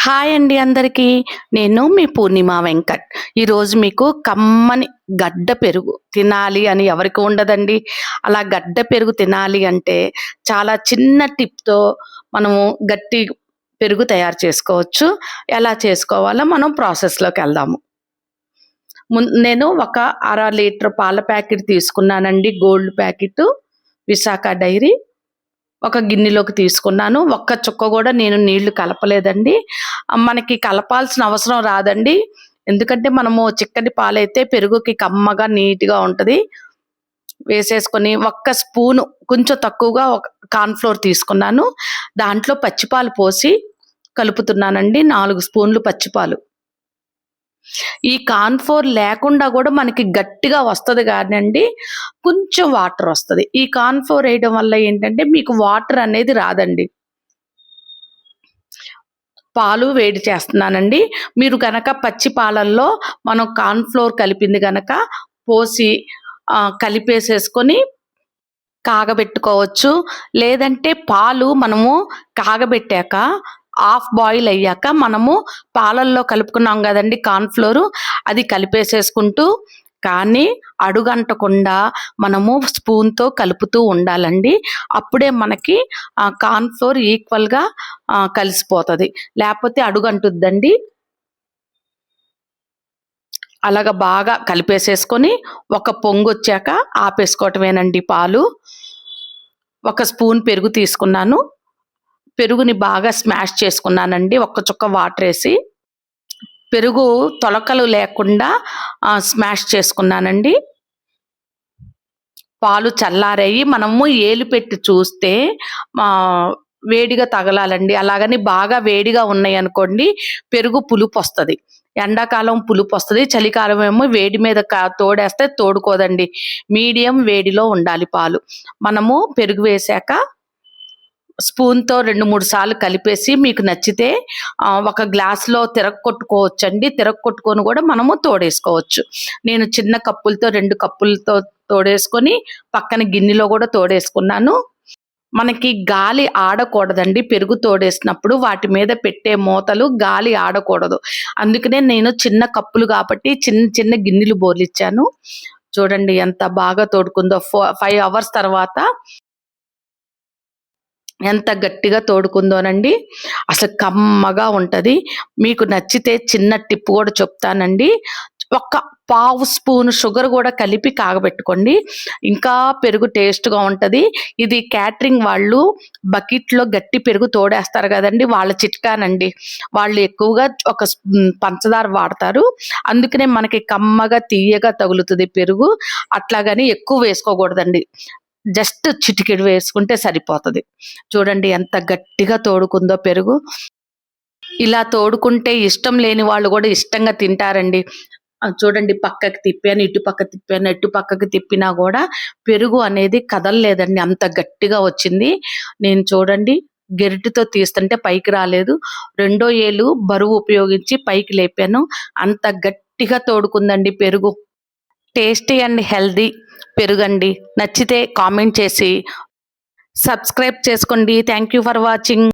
Hi అండి అందరికీ. నేను మీ పూర్ణిమ వెంకట్. ఈరోజు మీకు కమ్మని గడ్డ పెరుగు తినాలి అని ఎవరికి ఉండదండి. అలా గడ్డ పెరుగు తినాలి అంటే చాలా చిన్న టిప్తో మనము గట్టి పెరుగు తయారు చేసుకోవచ్చు. ఎలా చేసుకోవాలో మనం ప్రాసెస్లోకి వెళ్దాము. ముం- నేను ఒక అర లీటర్ పాల ప్యాకెట్ తీసుకున్నానండి. Gold packet Visakha dairy. ఒక గిన్నెలోకి తీసుకున్నాను. ఒక్క చుక్క కూడా నేను నీళ్ళు కలపలేదండి. మనకి కలపాల్సిన అవసరం రాదండి. ఎందుకంటే మనము చిక్కటి పాలైతే పెరుగుకి కమ్మగా నీట్గా ఉంటది. వేసేసుకొని ఒక్క స్పూను కొంచెం తక్కువగా ఒక కార్న్ఫ్లోర్ తీసుకున్నాను. దాంట్లో పచ్చిపాలు పోసి కలుపుతున్నానండి. నాలుగు స్పూన్లు పచ్చిపాలు. ఈ కాన్ఫోర్ లేకుండా కూడా మనకి గట్టిగా వస్తుంది కానండి కొంచెం వాటర్ వస్తుంది. ఈ కాన్ఫోర్ వేయడం వల్ల ఏంటంటే మీకు వాటర్ అనేది రాదండి. పాలు వేడి చేస్తున్నానండి. మీరు కనుక పచ్చి పాలల్లో మనం కాన్ఫ్లోర్ కలిపింది కనుక పోసి కలిపేసేసుకొని కాగబెట్టుకోవచ్చు. లేదంటే పాలు మనము కాగబెట్టాక హాఫ్ బాయిల్ అయ్యాక మనము పాలల్లో కలుపుకున్నాం కదండి కార్న్ఫ్లోర్ అది కలిపేసేసుకుంటూ కానీ అడుగంటకుండా మనము స్పూన్తో కలుపుతూ ఉండాలండి. అప్పుడే మనకి కార్న్ఫ్లోర్ ఈక్వల్గా కలిసిపోతుంది. లేకపోతే అడుగంటుద్దండి. అలాగ బాగా కలిపేసేసుకొని ఒక పొంగు వచ్చాక ఆపేసుకోవటమేనండి పాలు. ఒక స్పూన్ పెరుగు తీసుకున్నాను. పెరుగుని బాగా స్మాష్ చేసుకున్నానండి. ఒక్క చుక్క వాటర్ వేసి పెరుగు తొలకలు లేకుండా స్మాష్ చేసుకున్నానండి. పాలు చల్లారాయి మనము ఏలు పెట్టి చూస్తే వేడిగా తగలాలండి. అలాగని బాగా వేడిగా ఉన్నాయి అనుకోండి పెరుగు పులుపు వస్తుంది ఎండాకాలం పులుపు వస్తుంది చలికాలం ఏమో వేడి మీద కా- తోడేస్తే తోడుకోదండి. మీడియం వేడిలో ఉండాలి పాలు. మనము పెరుగు వేసాక స్పూన్తో రెండు మూడు సార్లు కలిపేసి మీకు నచ్చితే ఒక గ్లాస్లో తిరగ తిరగొట్టుకొని కూడా మనము తోడేసుకోవచ్చు. నేను చిన్న కప్పులతో రెండు కప్పులతో తోడేసుకొని పక్కన గిన్నెలో కూడా తోడేసుకున్నాను. మనకి గాలి ఆడకూడదండి. పెరుగు తోడేసినప్పుడు వాటి మీద పెట్టే మూతలు గాలి ఆడకూడదు. అందుకనే నేను చిన్న కప్పులు కాబట్టి చిన్న చిన్న గిన్నెలు బోర్లిచ్చాను. చూడండి ఎంత బాగా తోడుకుందో. ఫైవ్ అవర్స్ తర్వాత ఎంత గట్టిగా తోడుకుందోనండి. అసలు కమ్మగా ఉంటుంది. మీకు నచ్చితే చిన్న టిప్ కూడా చెప్తానండి. ఒక్క పావు స్పూన్ షుగర్ కూడా కలిపి కాగబెట్టుకోండి. ఇంకా పెరుగు టేస్ట్గా ఉంటుంది. ఇది క్యాటరింగ్ వాళ్ళు బకెట్లో గట్టి పెరుగు తోడేస్తారు కదండి వాళ్ళ చిట్కానండి. వాళ్ళు ఎక్కువగా ఒక పంచదార వాడతారు. అందుకనే మనకి కమ్మగా తీయగా తగులుతుంది పెరుగు. అట్లాగని ఎక్కువ వేసుకోకూడదండి. జస్ట్ చిటికెడు వేసుకుంటే సరిపోతుంది. చూడండి ఎంత గట్టిగా తోడుకుందో పెరుగు. ఇలా తోడుకుంటే ఇష్టం లేని వాళ్ళు కూడా ఇష్టంగా తింటారండి. చూడండి పక్కకి తిప్పాను ఇటు పక్క తిప్పాను ఇటు పక్కకి తిప్పినా కూడా పెరుగు అనేది కదలలేదండి. అంత గట్టిగా వచ్చింది. నేను చూడండి గెరిటితో తీస్తుంటే పైకి రాలేదు. రెండో ఏలు బరువు ఉపయోగించి పైకి లేపాను. అంత గట్టిగా తోడుకుందండి పెరుగు. Tasty and healthy. పెరుగండి. నచ్చితే కామెంట్ చేసి సబ్స్క్రైబ్ చేసుకోండి. Thank you for watching